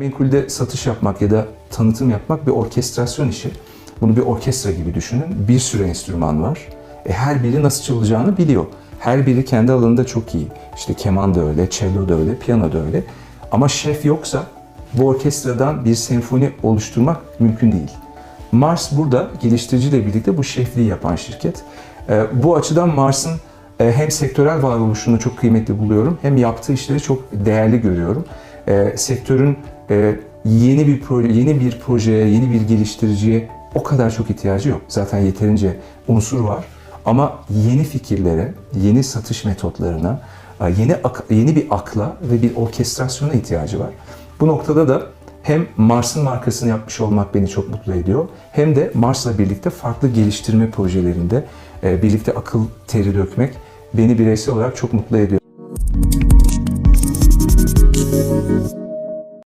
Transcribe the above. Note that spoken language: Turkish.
Benkul'de satış yapmak ya da tanıtım yapmak bir orkestrasyon işi. Bunu bir orkestra gibi düşünün. Bir sürü enstrüman var. E, her biri nasıl çalacağını biliyor. Her biri kendi alanında çok iyi. İşte keman da öyle, cello da öyle, piyano da öyle. Ama şef yoksa bu orkestradan bir senfoni oluşturmak mümkün değil. Mars burada geliştiriciyle birlikte bu şefliği yapan şirket. E, bu açıdan Mars'ın e, hem sektörel varoluşunu çok kıymetli buluyorum hem yaptığı işleri çok değerli görüyorum. E, sektörün e, yeni bir proje, yeni bir projeye, yeni bir geliştiriciye o kadar çok ihtiyacı yok. Zaten yeterince unsur var. Ama yeni fikirlere, yeni satış metotlarına, e, yeni yeni bir akla ve bir orkestrasyona ihtiyacı var. Bu noktada da hem Mars'ın markasını yapmış olmak beni çok mutlu ediyor. Hem de Mars'la birlikte farklı geliştirme projelerinde e, birlikte akıl teri dökmek beni bireysel olarak çok mutlu ediyor.